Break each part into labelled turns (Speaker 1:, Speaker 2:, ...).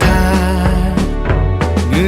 Speaker 1: หงื่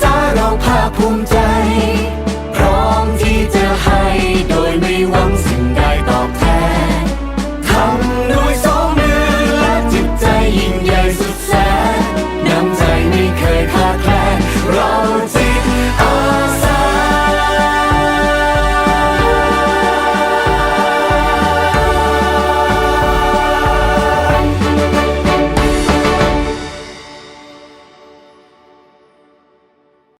Speaker 2: Saat?